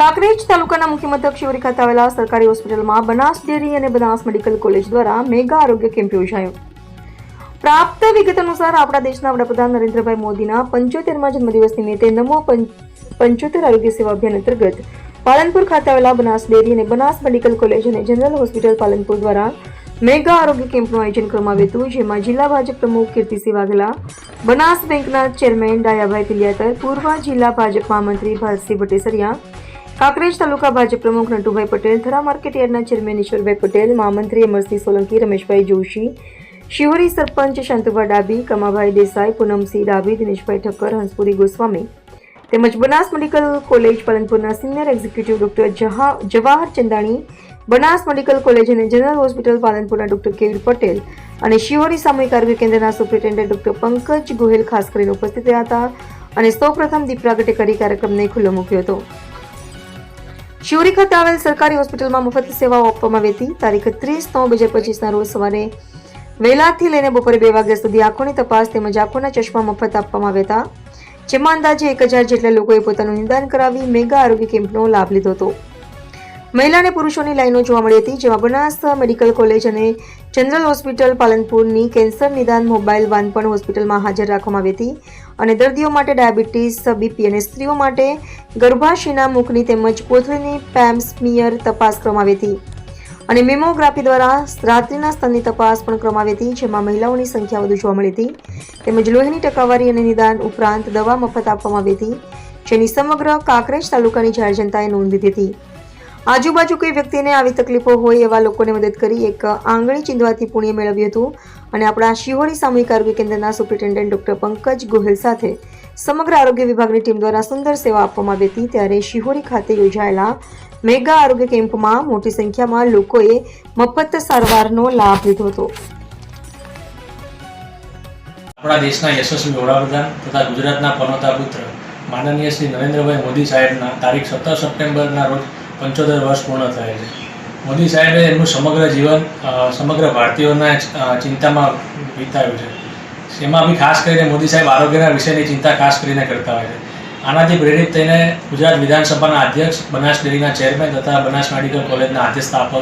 કાંકરેજ તાલુકાના મુખ્ય મથક શિવરી ખાતે આવેલા સરકારી હોસ્પિટલમાં બનાસ ડેરી અને બનાસ મેડિકલ કોલેજ દ્વારા મેગા આરોગ્ય કેમ્પ યોજાયો. પ્રાપ્ત વિગત અનુસાર આપણા દેશના વડાપ્રધાન નરેન્દ્રભાઈ મોદીના પંચોતેરમાં જન્મદિવસ નિમિત્તે નમો પંચોતેર આરોગ્ય સેવા અભિયાન અંતર્ગત પાલનપુર ખાતે આવેલા બનાસ ડેરી અને બનાસ મેડિકલ કોલેજ અને જનરલ હોસ્પિટલ પાલનપુર દ્વારા મેગા આરોગ્ય કેમ્પનું આયોજન કરવામાં આવ્યું હતું, જેમાં જિલ્લા ભાજપ પ્રમુખ કીર્તિસિંહ વાઘેલા બનાસ બેંકના ચેરમેન ડાયાભાઈ પિલિયાતર, પૂર્વ જિલ્લા ભાજપ મહામંત્રી ભારતસિંહ ભટ્ટેસરિયા કાંકરેજ તાલુકા ભાજપ પ્રમુખ નટુભાઈ પટેલ થરા માર્કેટ યાર્ડના ચેરમેન ઈશ્વરભાઈ પટેલ, મહામંત્રી અમરસિંહ સોલંકી, રમેશભાઈ જોશી, શિહોરી સરપંચ શાંતુભા ડાબી કમાભાઈ દેસાઈ, પૂનમસિંહ ડાબી દિનેશભાઈ ઠક્કર, હંસપુરી ગોસ્વામી તેમજ Banas medical college પાલનપુરના senior executive doctor Jawahar Chandani, Banas medical college અને જનરલ હોસ્પિટલ પાલનપુરના ડોક્ટર કેવીર પટેલ અને શિહોરી સામૂહિક આરોગ્ય કેન્દ્રના સુપ્રિન્ટેન્ડન્ટ ડોક્ટર પંકજ ગોહેલ ખાસ કરીને ઉપસ્થિત રહ્યા હતા અને સૌપ્રથમ દીપ પ્રાગટ્ય કરી કાર્યક્રમને ખુલ્લો મૂક્યો હતો. શિવરી ખાતે આવેલ સરકારી હોસ્પિટલમાં મફત સેવાઓ આપવામાં આવી હતી. તારીખ ત્રીસ નવ બે હજાર પચીસના રોજ સવારે વહેલાથી લઈને બપોરે બે વાગ્યા સુધી આંખોની તપાસ તેમજ આંખોના ચશ્મા મફત આપવામાં આવ્યા હતા. જેમાં અંદાજે એક હજાર જેટલા લોકોએ પોતાનું નિદાન કરાવી મેગા આરોગ્ય કેમ્પનો લાભ લીધો હતો. મહિલા અને પુરુષોની લાઈનો જોવા મળી હતી, જેમાં બનાસ મેડિકલ કોલેજ અને જનરલ હોસ્પિટલ પાલનપુરની કેન્સર નિદાન મોબાઈલ વાન પણ હોસ્પિટલમાં હાજર રાખવામાં આવી હતી. અને દર્દીઓ માટે ડાયાબિટીસ, બીપી અને સ્ત્રીઓ માટે ગર્ભાશયના મુખની તેમજ કોથળીની પેમ્સમિયર તપાસ કરવામાં આવી હતી. અને મેમોગ્રાફી દ્વારા રાત્રિના સ્તનની તપાસ પણ કરવામાં આવી હતી, જેમાં મહિલાઓની સંખ્યા વધુ જોવા મળી હતી. તેમજ લોહીની ટકાવારી અને નિદાન ઉપરાંત દવા મફત આપવામાં આવી હતી, જેની સમગ્ર કાંકરેજ તાલુકાની જાહેર જનતાએ નોંધ લીધી હતી. આજુબાજુ કોઈ વ્યક્તિને આવી તકલીફો હોય એવા લોકોને મદદ કરી એક આંગળી ચીંધવાથી પુણ્ય મેળવ્યું હતું. અને આપણા શિહોરી સામૂહિક આરોગ્ય કેન્દ્રના સુપ્રિન્ટેન્ડન્ટ ડોક્ટર પંકજ ગોહિલ સાથે સમગ્ર આરોગ્ય વિભાગની ટીમ દ્વારા સુંદર સેવા આપવામાં આવી હતી. ત્યારે શિહોરી ખાતે યોજાયેલા મેગા આરોગ્ય કેમ્પમાં મોટી સંખ્યામાં લોકોએ મફત સારવારનો લાભ લીધો હતો. આપણા દેશના યશસ્વી વડાપ્રધાન તથા ગુજરાતના પનોતા પુત્ર માનનીય શ્રી નરેન્દ્રભાઈ મોદી સાહેબના તારીખ સત્તર સપ્ટેમ્બરના રોજ પંચોતેર વર્ષ પૂર્ણ થયા છે. મોદી સાહેબે એમનું સમગ્ર જીવન સમગ્ર ભારતીયોના ચિંતામાં વિતાવ્યું છે. એમાં બી ખાસ કરીને મોદી સાહેબ આરોગ્યના વિષયની ચિંતા ખાસ કરીને કરતા હોય છે. આનાથી પ્રેરિત થઈને ગુજરાત વિધાનસભાના અધ્યક્ષ, બનાસ ડેરીના ચેરમેન તથા બનાસ મેડિકલ કોલેજના આદ્યસ્થાપક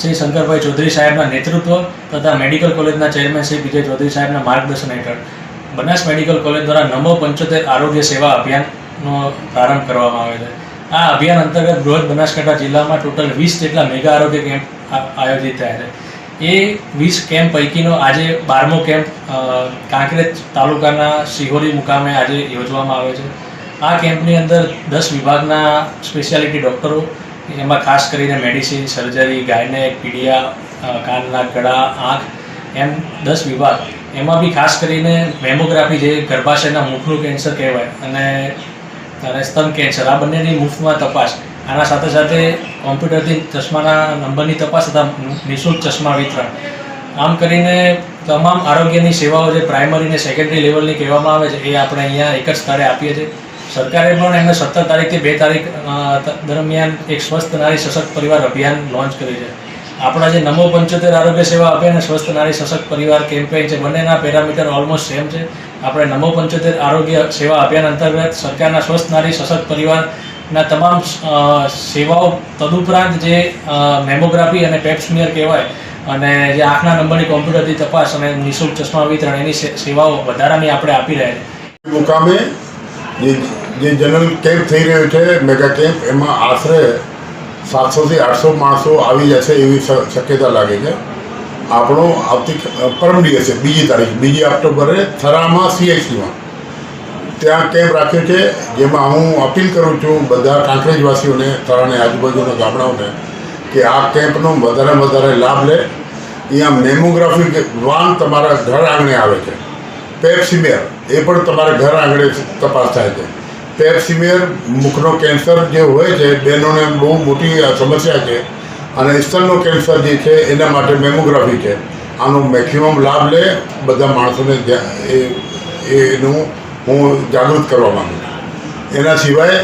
શ્રી શંકરભાઈ ચૌધરી સાહેબના નેતૃત્વ તથા મેડિકલ કોલેજના ચેરમેન શ્રી વિજય ચૌધરી સાહેબના માર્ગદર્શન હેઠળ બનાસ મેડિકલ કોલેજ દ્વારા નમો પંચોતેર આરોગ્ય સેવા અભિયાનનો પ્રારંભ કરવામાં આવે છે. આ અભિયાન અંતર્ગત બૃહદ બનાસકાંઠા જિલ્લામાં ટોટલ વીસ જેટલા મેગા આરોગ્ય કેમ્પ આયોજિત થયા છે. એ વીસ કેમ્પ પૈકીનો આજે બારમો કેમ્પ કાંકરેજ તાલુકાના શિહોરી મુકામે આજે યોજવામાં આવે છે. આ કેમ્પની અંદર દસ વિભાગના સ્પેશિયાલિટી ડૉક્ટરો, એમાં ખાસ કરીને મેડિસિન, સર્જરી, ગાયનેક, પીડિયા કાનના ગળા, આંખ, એમ દસ વિભાગ. એમાં બી ખાસ કરીને મેમોગ્રાફી જે ગર્ભાશયના મુખનું કેન્સર કહેવાય અને અને સ્તન કેન્સર, આ બંનેની મુફ્તમાં તપાસ. આના સાથે સાથે કોમ્પ્યુટરથી ચશ્માના નંબરની તપાસ તથા નિઃશુલ્ક ચશ્મા વિતરણ. આમ કરીને તમામ આરોગ્યની સેવાઓ જે પ્રાઇમરી અને સેકન્ડરી લેવલની કહેવામાં આવે છે, એ આપણે અહીંયા એક જ સ્થળે આપીએ છીએ. સરકારે પણ એમને સત્તર તારીખથી બે તારીખ દરમિયાન એક સ્વસ્થ નારી સશક્ત પરિવાર અભિયાન લોન્ચ કર્યું છે. આપણા જે નમો પંચોતેર આરોગ્ય સેવા અભિયાન અને સ્વસ્થ નારી સશક્ત પરિવાર કેમ્પેઇન છે, બંનેના પેરામીટર ઓલમોસ્ટ સેમ છે. આપણે નમો પંચોતેર આરોગ્ય સેવા અભિયાન અંતર્ગત સરકારના સ્વસ્થ નારી સશક્ત પરિવારના તમામ સેવાઓ તદુપરાંત જે મેમોગ્રાફી અને પેપ્સમિયર કહેવાય અને જે આંખના નંબરની કોમ્પ્યુટરથી તપાસ અને નિઃશુલ્ક ચશ્મા વિતરણ એની સેવાઓ વધારાની આપણે આપી રહ્યા છીએ. મુકામે જે જનરલ કેમ્પ થઈ રહ્યો છે મેગા કેમ્પ એમાં આશરે સાતસોથી આઠસો માણસો આવી જશે એવી શક્યતા લાગે છે. આપણો આવતી પરમ દિવસે, બીજી તારીખ, બીજી ઓક્ટોબરે થરામાં સીએચસીમાં ત્યાં કેમ્પ રાખ્યો છે? જેમાં હું અપીલ કરું છું બધા કાંકરેજવાસીઓને, થરાને આજુબાજુના ગામડાઓને, કે આ કેમ્પનો વધારે વધારે લાભ લે. અહીંયા મેમોગ્રાફી વાન તમારા ઘર આંગણે આવે છે. પેપ્સિમિયર એ પણ તમારા ઘર આંગણે તપાસ થાય છે. પેપ્સિમિયર મુખનો કેન્સર જે હોય છે બહેનોને બહુ મોટી સમસ્યા છે અને સ્તનનો કેન્સર જે છે, એના માટે મેમોગ્રાફી છે. આનો મેક્સિમમ લાભ લે બધા માણસોને એનું હું જાગૃત કરવા માગું છું. એના સિવાય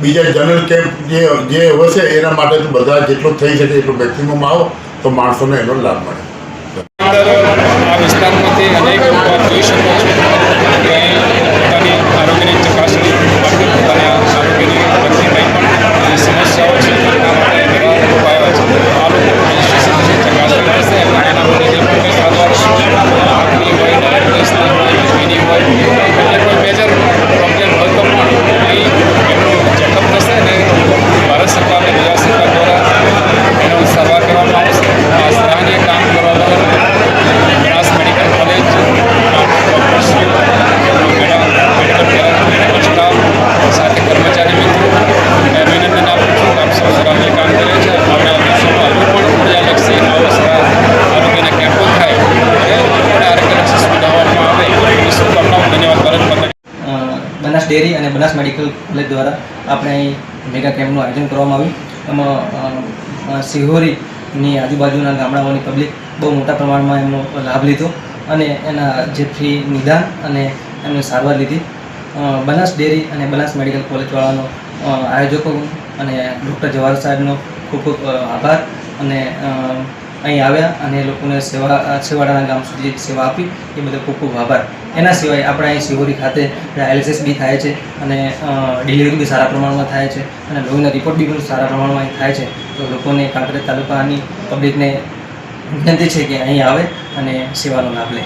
બીજા જનરલ કેમ્પ જે જે હશે, એના માટે તો બધા જેટલું થઈ શકે એટલું મેક્સિમમ આવો તો માણસોને એનો લાભ મળે અંદર આ વિસ્તારમાંથી અનેક લોકો આપ જોઈ શકો છો કે પોતાની આરોગ્યની ચકાસણી માટે પોતાના આરોગ્યની લગતી કંઈ પણ જે સમસ્યા બનાસ મેડિકલ કોલેજ દ્વારા આપણે અહીં મેગા કેમ્પનું આયોજન કરવામાં આવ્યું. એમાં સિહોરીની આજુબાજુના ગામડાઓની પબ્લિક બહુ મોટા પ્રમાણમાં એમનો લાભ લીધો અને એના જે ફ્રી નિદાન અને એમની સારવાર લીધી. બનાસ ડેરી અને બનાસ મેડિકલ કોલેજવાળાનો આયોજકો અને ડૉક્ટર જવાહર સાહેબનો ખૂબ ખૂબ આભાર અને અહીં આવ્યા અને લોકોને સેવા છેવાડાના ગામ સુધી સેવા આપી, એ બદલ ખૂબ ખૂબ આભાર. એના સિવાય આપણે અહીં સિહોરી ખાતે ડાયાલિસિસ બી થાય છે અને ડિલિવરી બી સારા પ્રમાણમાં થાય છે અને લોહીના રિપોર્ટ બી પણ સારા પ્રમાણમાં અહીં થાય છે. તો લોકોને કાંકરેજ તાલુકાની પબ્લિકને વિનંતી છે કે અહીં આવે અને સેવાનો લાભ લે.